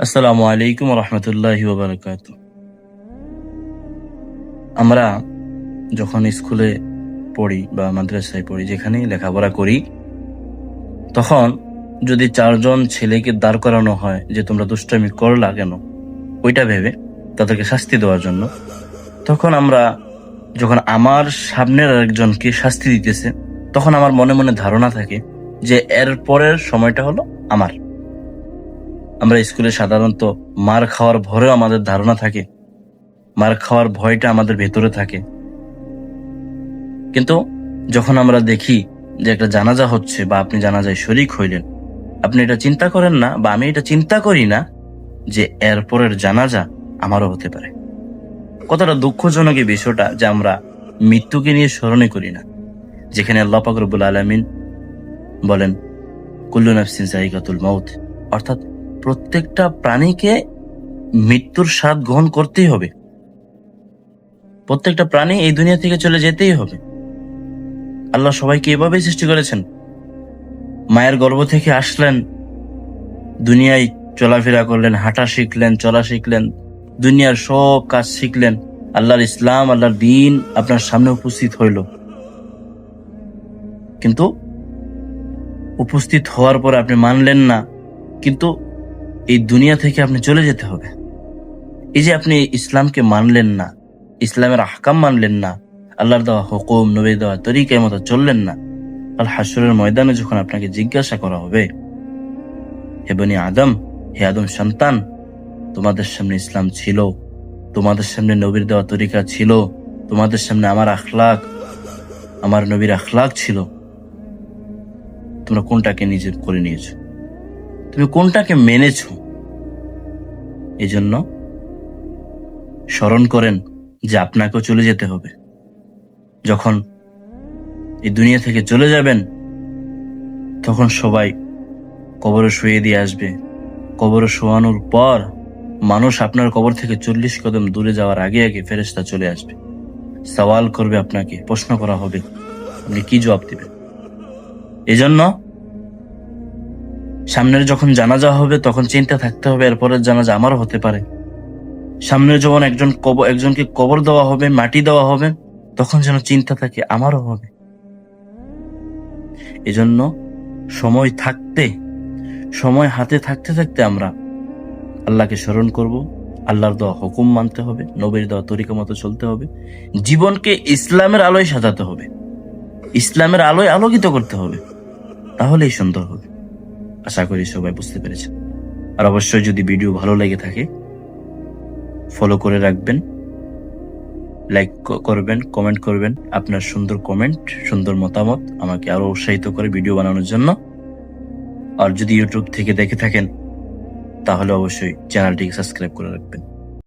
আসসালামু আলাইকুম রহমতুল্লাহ বারকাত আমরা যখন স্কুলে পড়ি বা মাদ্রাসায় পড়ি, যেখানেই লেখাপড়া করি, তখন যদি চারজন ছেলেকে দাঁড় করানো হয় যে তোমরা দুষ্টামি করলা কেন, ওইটা ভেবে তাদেরকে শাস্তি দেওয়ার জন্য, তখন আমরা যখন আমার সামনের আরেকজনকে শাস্তি দিতেছে, তখন আমার মনে মনে ধারণা থাকে যে এর পরের সময়টা হলো আমার। আমরা স্কুলে সাধারণত মার খাওয়ার ভরেও আমাদের ধারণা থাকে। মার খাওয়ার ভয়টা আমাদের ভেতরে থাকে। কিন্তু যখন আমরা দেখি যে একটা জানাজা হচ্ছে বা আপনি জানাজায় শরিক হইলেন, আপনি এটা চিন্তা করেন না বা আমি এটা চিন্তা করি না যে এরপরের জানাজা আমারও হতে পারে। কতটা দুঃখজনক এই বিষয়টা যে আমরা মৃত্যুকে নিয়ে স্মরণে করি না। যেখানে আল্লাহ পাকরবুল আলমিন বলেন, কুল্লু নাফসিন জাইকাতুল মাউত। অর্থাৎ প্রত্যেকটা প্রাণীকে মৃত্যুর স্বাদ গ্রহণ করতেই হবে। প্রত্যেকটা প্রাণী এই দুনিয়া থেকে চলে যেতেই হবে। আল্লাহ সবাইকে এভাবেই সৃষ্টি করেছেন। মায়ের গর্ভ থেকে আসলেন, দুনিয়ায় চলাফেরা করলেন, হাঁটা শিখলেন, চলা শিখলেন, দুনিয়ার সব কাজ শিখলেন। আল্লাহর ইসলাম, আল্লাহর দিন আপনার সামনে উপস্থিত হইল। কিন্তু উপস্থিত হওয়ার পর আপনি মানলেন না। কিন্তু এই দুনিয়া থেকে আপনি চলে যেতে হবে। এই যে আপনি ইসলামকে মানলেন না, ইসলামের আহকাম মানলেন না, আল্লাহর দেওয়া হুকুম নবী দেওয়া তরিকার মতো চললেন না, আল হাসুরের ময়দানে যখন আপনাকে জিজ্ঞাসা করা হবে, হে বনি আদম, হে আদম সন্তান, তোমাদের সামনে ইসলাম ছিল, তোমাদের সামনে নবীর দেওয়া তরিকা ছিল, তোমাদের সামনে আমার আখলাক, আমার নবীর আখলাক ছিল, তোমরা কোনটাকে নিজে করে নিয়েছো? তুমি কোনটাকে মেনেছ? এজন্য স্মরণ করেন যে আপনাকেও চলে যেতে হবে। যখন এই দুনিয়া থেকে চলে যাবেন, তখন সবাই কবরে শুয়ে দিয়ে আসবে। কবরে শোয়ানোর পর মানুষ আপনার কবর থেকে চল্লিশ কদম দূরে যাওয়ার আগে আগে ফেরেস্তা চলে আসবে। সওয়াল করবে আপনাকে, প্রশ্ন করা হবে। আপনি কি জবাব দিবেন? এজন্য সামনের যখন জানাজা হবে, তখন চিন্তা থাকতে হবে, এরপরের জানাজা আমারও হতে পারে। সামনে যখন একজন কব, একজনকে কবর দেওয়া হবে, মাটি দেওয়া হবে, তখন যেন চিন্তা থাকে, আমারও হবে। এজন্য সময় থাকতে, সময় হাতে থাকতে থাকতে আমরা আল্লাহকে স্মরণ করব, আল্লাহর দেওয়া হুকুম মানতে হবে, নবীর দেওয়া তরিকা মতো চলতে হবে, জীবনকে ইসলামের আলোয় সাজাতে হবে, ইসলামের আলোয় আলোকিত করতে হবে, তাহলেই সুন্দর হবে। আশা করি সবাই বুঝতে পেরেছেন। আর অবশ্যই যদি ভিডিও ভালো লেগে থাকে ফলো করে রাখবেন লাইক করবেন কমেন্ট করবেন, আপনার সুন্দর কমেন্ট সুন্দর মতামত আমাকে আরও উৎসাহিত করে ভিডিও বানানোর জন্য। আর যদি ইউটিউব থেকে দেখে থাকেন, তাহলে অবশ্যই চ্যানেলটিকে সাবস্ক্রাইব করে রাখবেন।